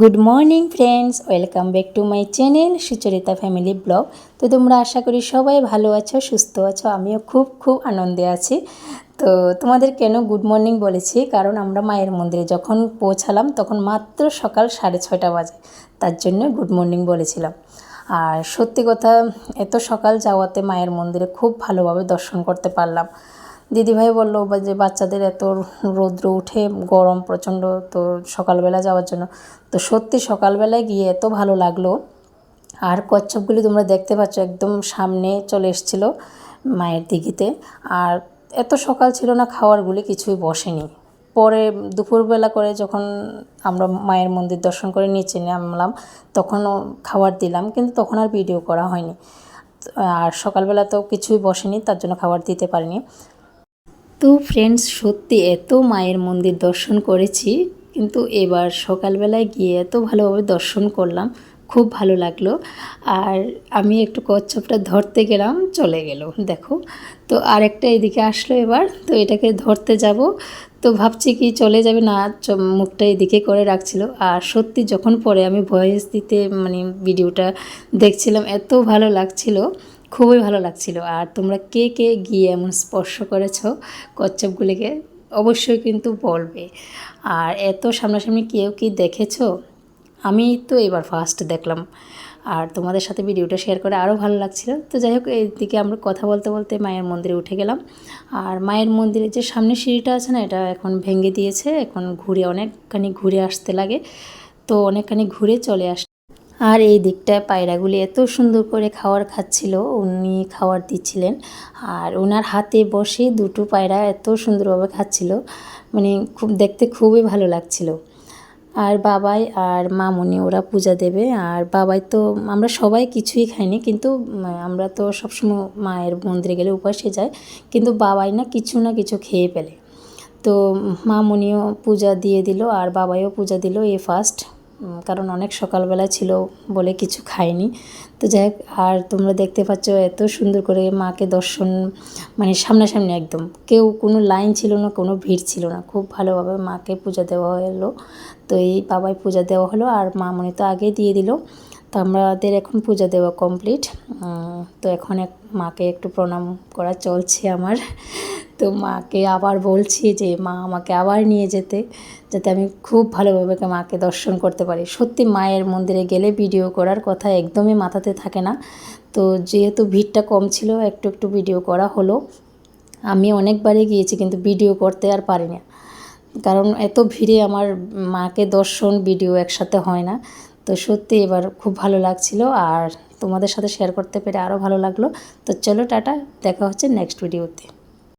Good morning friends welcome back to my channel Sucharita family blog তো তোমরা আশা করি সবাই ভালো আছো, সুস্থ আছো, আমিও খুব খুব আনন্দে আছি। তো তোমাদের কেন গুড মর্নিং বলেছি? কারণ আমরা মায়ের মন্দিরে যখন পৌঁছালাম, তখন মাত্র সকাল সাড়ে ছয়টা বাজে। তার জন্য গুড মর্নিং বলেছিলাম। আর সত্যি কথা, এত সকাল যাওয়াতে মায়ের মন্দিরে খুব ভালোভাবে দর্শন করতে পারলাম। দিদিভাই বলল যে বাচ্চাদের এত রৌদ্র উঠে গরম প্রচণ্ড তো সকালবেলা যাওয়ার জন্য। তো সত্যি সকালবেলায় গিয়ে এত ভালো লাগল। আর কচ্ছপগুলি তোমরা দেখতে পাচ্ছ, একদম সামনে চলে এসেছিল মায়ের দিঘিতে। আর এত সকাল ছিল না খাওয়ারগুলি কিছুই বসেনি। পরে দুপুরবেলা করে যখন আমরা মায়ের মন্দির দর্শন করে নিচে নামলাম, তখনও খাবার দিলাম, কিন্তু তখন আর ভিডিও করা হয়নি। আর সকালবেলা তো কিছুই বসেনি, তার জন্য খাবার দিতে পারিনি। তো ফ্রেন্ডস সত্যি এত মায়ের মন্দির দর্শন করেছি, কিন্তু এবার সকালবেলায় গিয়ে এত ভালোভাবে দর্শন করলাম, খুব ভালো লাগল। আর আমি একটু কচ্ছপটা ধরতে গেলাম, চলে গেল, দেখো। তো আরেকটা এদিকে আসলো এবার, তো এটাকে ধরতে যাব। তো ভাবছি কি চলে যাবে না মুখটা এদিকে করে রাখছিল। আর সত্যি যখন পরে আমি ভয়েস দিতে মানে ভিডিওটা দেখছিলাম, এত ভালো লাগছিল। খুবই ভালো লাগছিল। আর তোমরা কে কে গিয়ে এমন স্পর্শ করেছ, কচ্ছপগুলিকে অবশ্যই কিন্তু বলবে। আর এত সামনাসামনি কেউ কি দেখেছ? আমি তো এবার ফার্স্ট দেখলাম। আর তোমাদের সাথে ভিডিওটা শেয়ার করে আরও ভালো লাগছিল। তো যাই হোক, এইদিকে আমরা কথা বলতে বলতে মায়ের মন্দিরে উঠে গেলাম। আর মায়ের মন্দিরে যে সামনে সিঁড়িটা আছে না, এটা এখন ভেঙে দিয়েছে। এখন ঘুরে অনেকখানি ঘুরে আসতে লাগে। তো অনেকখানি ঘুরে চলে আস আর এই দিকটায় পায়রাগুলি এত সুন্দর করে খাওয়ার খাচ্ছিল, উনি খাবার দিচ্ছিলেন। আর ওনার হাতে বসে দুটো পায়রা এত সুন্দরভাবে খাচ্ছিল মানে খুব, দেখতে খুবই ভালো লাগছিল। আর বাবাই আর মামুনি ওরা পূজা দেবে, আর বাবাই তো, আমরা সবাই কিছুই খাইনি, কিন্তু আমরা তো সবসময় মায়ের মন্দিরে গেলে উপাসে যাই, কিন্তু বাবাই না কিছু না কিছু খেয়ে ফেলে তো মামনিও পূজা দিয়ে দিল, আর বাবাইও পূজা দিল এ ফার্স্ট কারণ অনেক সকালবেলা ছিল বলে কিছু খায়নি তো যাই আর তোমরা দেখতে পাচ্ছ এত সুন্দর করে মাকে দর্শন মানে সামনাসামনি একদম। কেউ কোনো লাইন ছিল না, কোনো ভিড় ছিল না। খুব ভালোভাবে মাকে পূজা দেওয়া হলো। তো এই বাবাই পূজা দেওয়া হলো আর মামনি তো আগে দিয়ে দিল। তো আমাদের এখন পূজা দেওয়া কমপ্লিট। তো এখন এক, মাকে একটু প্রণাম করা চলছে আমার। তো মাকে আবার বলছি যে, মা, আমাকে আবার নিয়ে যেতে, যাতে আমি খুব ভালোভাবে মাকে দর্শন করতে পারি। সত্যি মায়ের মন্দিরে গেলে ভিডিও করার কথা একদমই মাথাতে থাকে না। তো যেহেতু ভিড়টা কম ছিল, একটু একটু ভিডিও করা হলো। আমি অনেকবারই গিয়েছি, কিন্তু ভিডিও করতে আর পারি না। কারণ এত ভিড়ে আমার মাকে দর্শন ভিডিও একসাথে হয় না। তো সত্যি এবার খুব ভালো লাগছিল। আর তোমাদের সাথে শেয়ার করতে পেরে আরও ভালো লাগল। তো চলো, টাটা। দেখা হচ্ছে নেক্সট ভিডিওতে